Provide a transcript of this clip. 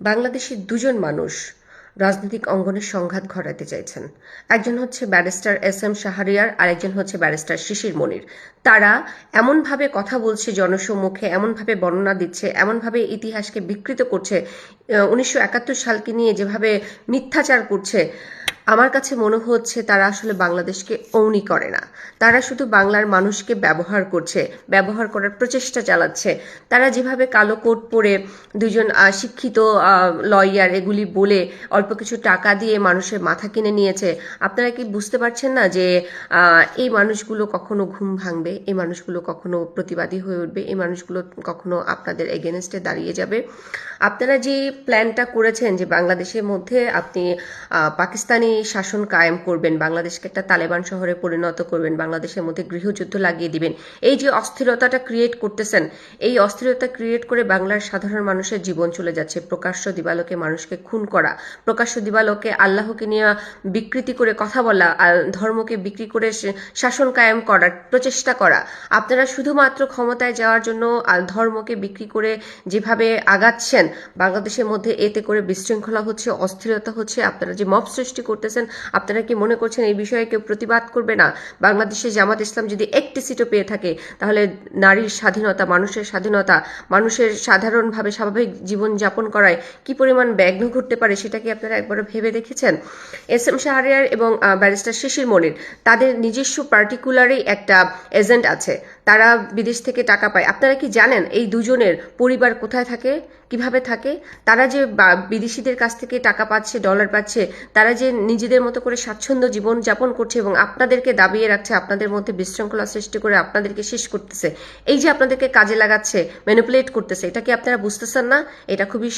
বাংলাদেশের দুজন মানুষ রাজনৈতিক অঙ্গনে সংঘাত ঘটাতে চাইছেন। একজন হচ্ছে ব্যারিস্টার এস এম শাহরিয়ার, আরেকজন হচ্ছে ব্যারিস্টার শিশির মনির। তারা এমনভাবে কথা বলছে জনসম্মুখে, এমনভাবে বর্ণনা দিচ্ছে, এমনভাবে ইতিহাসকে বিকৃত করছে। উনিশশো একাত্তর সালকে নিয়ে যেভাবে মিথ্যাচার করছে আমার কাছে মনে হচ্ছে তারা আসলে বাংলাদেশকে ওনই করে না। তারা শুধু বাংলার মানুষকে ব্যবহার করছে, ব্যবহার করার প্রচেষ্টা চালাচ্ছে। তারা যেভাবে কালো কোট পরে দুজন শিক্ষিত লয়ার এগুলি বলে অল্প কিছু টাকা দিয়ে মানুষের মাথা কিনে নিয়েছে, আপনারা কি বুঝতে পারছেন না যে এই মানুষগুলো কখনো ঘুম ভাঙবে, এই মানুষগুলো কখনো প্রতিবাদী হয়ে উঠবে, এই মানুষগুলো কখনো আপনাদের এগেনস্টে দাঁড়িয়ে যাবে? আপনারা যে প্ল্যানটা করেছেন যে বাংলাদেশের মধ্যে আপনি পাকিস্তানি শাসন কায়েম করবেন, বাংলাদেশকে একটা তালেবান শহরে পরিণত করবেন, বাংলাদেশের মধ্যে গৃহযুদ্ধ লাগিয়ে দিবেন। এই যে অস্থিরতাটা ক্রিয়েট করতেছেন, এই অস্থিরতা ক্রিয়েট করে বাংলার সাধারণ মানুষের জীবন চলে যাচ্ছে। প্রকাশ্য দিবালোকে মানুষকে খুন করা, প্রকাশ্য দিবালোকে আল্লাহকে নিয়ে বিকৃতি করে কথা বলা ধর্মকে বিক্রি করে শাসন কায়েম করার প্রচেষ্টা করা। আপনারা শুধুমাত্র ক্ষমতায় যাওয়ার জন্য ধর্মকে বিক্রি করে যেভাবে আগাচ্ছেন, বাংলাদেশের মধ্যে এতে করে বিশৃঙ্খলা হচ্ছে, অস্থিরতা হচ্ছে, আপনারা যে মব সৃষ্টি করতেছেন, আপনারা কি মনে করছেন এই বিষয়ে কেউ প্রতিবাদ করবে না? বাংলাদেশে জামাত ইসলাম যদি একটি সিটও পেয়ে থাকে, তাহলে নারীর স্বাধীনতা, মানুষের স্বাধীনতা, মানুষের সাধারণভাবে স্বাভাবিক জীবন যাপন করায় কি পরিমাণ ব্যাঘ্ন ঘটতে পারে সেটা কি আপনারা একবার ভেবে দেখেছেন? এস এম শাহরিয়ার এবং ব্যারিস্টার শিশির মনির তাদের নিজস্ব পার্টিকুলারই একটা এজেন্ট আছে, তারা বিদেশ থেকে টাকা পায়। আপনারা কি জানেন এই দুজনের পরিবার কোথায় থাকে? কীভাবে থাকে, তারা যে বিদেশিদের কাছ থেকে টাকা পাচ্ছে ডলার পাচ্ছে, তারা যে নিজেদের মতো করে স্বাচ্ছন্দ্য জীবন যাপন করছে এবং আপনাদেরকে দাবিয়ে রাখছে, আপনাদের মধ্যে বিশৃঙ্খলা সৃষ্টি করে আপনাদেরকে শেষ করতেছে। এই যে আপনাদেরকে কাজে লাগাচ্ছে ম্যানিপুলেট করতেছে, এটা কি আপনারা বুঝতেছেন না? এটা খুবই